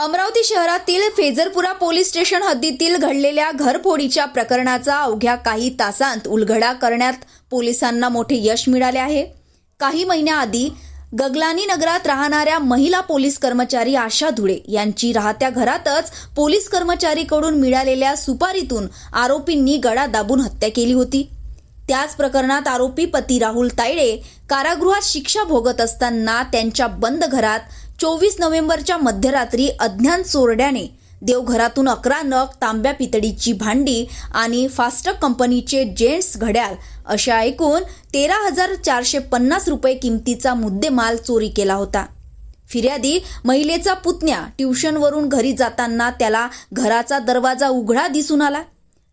अमरावती शहरातील फेजरपुरा police station हद्दीतील घडलेल्या घरफोडीच्या प्रकरणाचा अवघ्या काही तासांत उलगडा करण्यात पोलिसांना मोठे यश मिळाले आहे. काही महिन्याआधी गगलानी नगरात राहणाऱ्या महिला पोलीस कर्मचारी आशा धुळे यांची राहत्या घरातच पोलीस कर्मचारीकडून मिळालेल्या सुपारीतून आरोपींनी गळा दाबून हत्या केली होती. त्याच प्रकरणात आरोपी पती राहुल तायडे कारागृहात शिक्षा भोगत असताना त्यांच्या बंद घरात चोवीस नोव्हेंबरच्या मध्यरात्री अज्ञान चोरड्याने देवघरातून अकरा नग तांब्या पितळीची भांडी आणि फास्टक कंपनीचे जेंट्स घड्याळ अशा एकूण तेरा हजार चारशे पन्नास रुपये किमतीचा मुद्देमाल चोरी केला होता. फिर्यादी महिलेचा पुतण्या ट्युशनवरून घरी जाताना त्याला घराचा दरवाजा उघडा दिसून आला.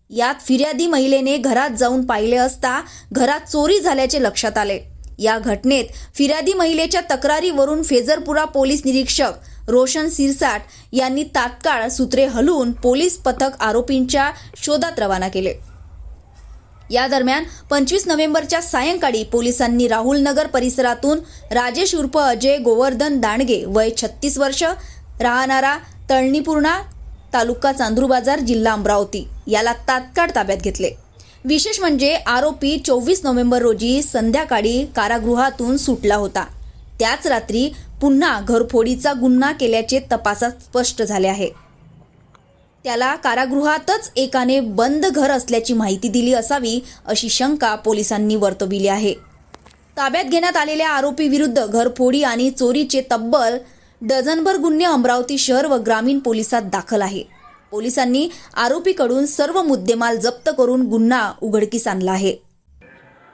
यात फिर्यादी महिलेने घरात जाऊन पाहिले असता घरात चोरी झाल्याचे लक्षात आले. या घटनेत फिर्यादी महिलेच्या तक्रारीवरून फेजरपुरा पोलीस निरीक्षक रोशन सिरसाट यांनी तात्काळ सूत्रे हलवून पोलीस पथक आरोपींच्या शोधात रवाना केले. या दरम्यान पंचवीस नोव्हेंबरच्या सायंकाळी पोलिसांनी राहुल नगर परिसरातून राजेश उर्फ अजय गोवर्धन दांडगे वय छत्तीस वर्ष राहणारा तळणीपूर्णा तालुका चांदूर बाजार जिल्हा अमरावती याला तात्काळ ताब्यात घेतले. विशेष म्हणजे आरोपी चोवीस नोव्हेंबर रोजी संध्याकाळी कारागृहातून सुटला होता. त्याच रात्री पुन्हा घरफोडीचा गुन्हा केल्याचे तपासात स्पष्ट झाले आहे. त्याला कारागृहातच एकाने बंद घर असल्याची माहिती दिली असावी अशी शंका पोलिसांनी वर्तविली आहे. ताब्यात घेण्यात आलेल्या आरोपी विरुद्ध घरफोडी आणि चोरीचे तब्बल डझनभर गुन्हे अमरावती शहर व ग्रामीण पोलिसात दाखल आहे. पोलिसांनी आरोपीकडून सर्व मुद्देमाल जप्त करून गुन्हा उघडकीस आणला आहे.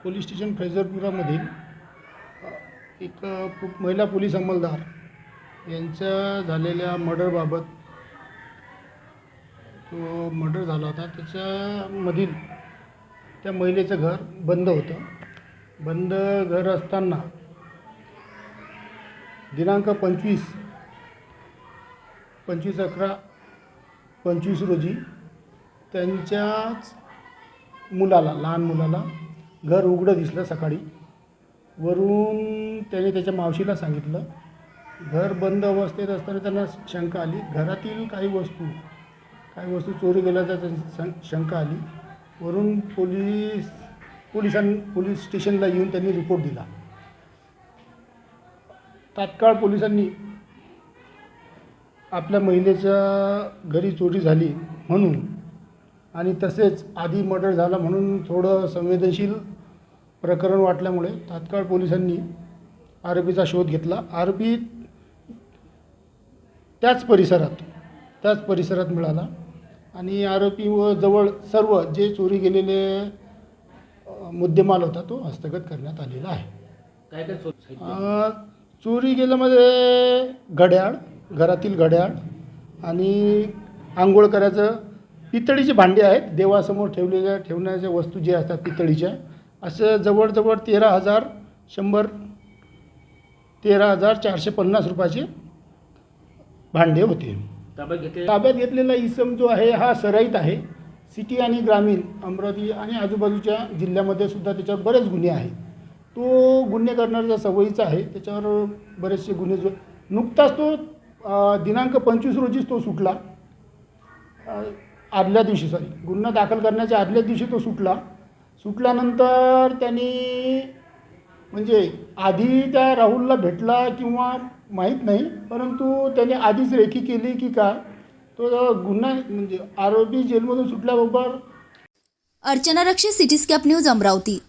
पोलीस स्टेशन फैजरपुरामधील एक महिला पोलीस अंमलदार यांच्या झालेल्या मर्डरबाबत तो मर्डर झाला होता. त्याच्यामधील त्या महिलेचं घर बंद होतं. बंद घर असताना दिनांक पंचवीस पंचवीस अकरा पंचवीस रोजी त्यांच्याच मुलाला लहान मुलाला घर उघडं दिसलं सकाळी. वरून त्याने त्याच्या मावशीला सांगितलं घर बंद अवस्थेत असताना त्यांना शंका आली. घरातील काही वस्तू काही वस्तू चोरी गेल्याचा त्यांची शंका आली. वरून पोलीस पोलिसां पोलीस स्टेशनला येऊन त्यांनी रिपोर्ट दिला. तात्काळ पोलिसांनी आपल्या महिलेच्या घरी चोरी झाली म्हणून आणि तसेच आधी मर्डर झाला म्हणून थोडं संवेदनशील प्रकरण वाटल्यामुळे तात्काळ पोलिसांनी आरोपीचा शोध घेतला. आरोपी त्याच परिसरात त्याच परिसरात मिळाला आणि आरोपी व जवळ सर्व जे चोरी गेलेले मुद्देमाल होता तो हस्तगत करण्यात आलेला आहे. काय काय चोरी गेल्यामध्ये घड्याळ घरातील घड्याळ आणि आंघोळ करायचं पितळीची भांडी आहेत. देवासमोर ठेवलेल्या ठेवण्याच्या वस्तू जे असतात पितळीच्या. असं जवळजवळ तेरा हजार शंभर तेरा हजार चारशे पन्नास रुपयाचे भांडे होते. ताब्यात घेतले? ताब्यात घेतलेला इसम जो आहे हा सराईत आहे. सिटी आणि ग्रामीण अमरावती आणि आजूबाजूच्या जिल्ह्यामध्ये सुद्धा त्याच्यावर बरेच गुन्हे आहेत. तो गुन्हे करणाऱ्या सवयीचा आहे. त्याच्यावर बरेचसे गुन्हे जो नुकताच तो दिनांक पंचवीस रोजीच तो सुटला. आदल्या दिवशी सॉरी गुन्हा दाखल करण्याच्या आदल्या दिवशी तो सुटला. सुटल्यानंतर त्यांनी म्हणजे आधी त्या राहुलला भेटला किंवा माहीत नाही परंतु त्याने आधीच रेखी केली की काय तो गुन्हा म्हणजे आरोपी जेलमधून सुटल्याबरोबर अर्चना रक्षी सिटीस्कॅप न्यूज अमरावती.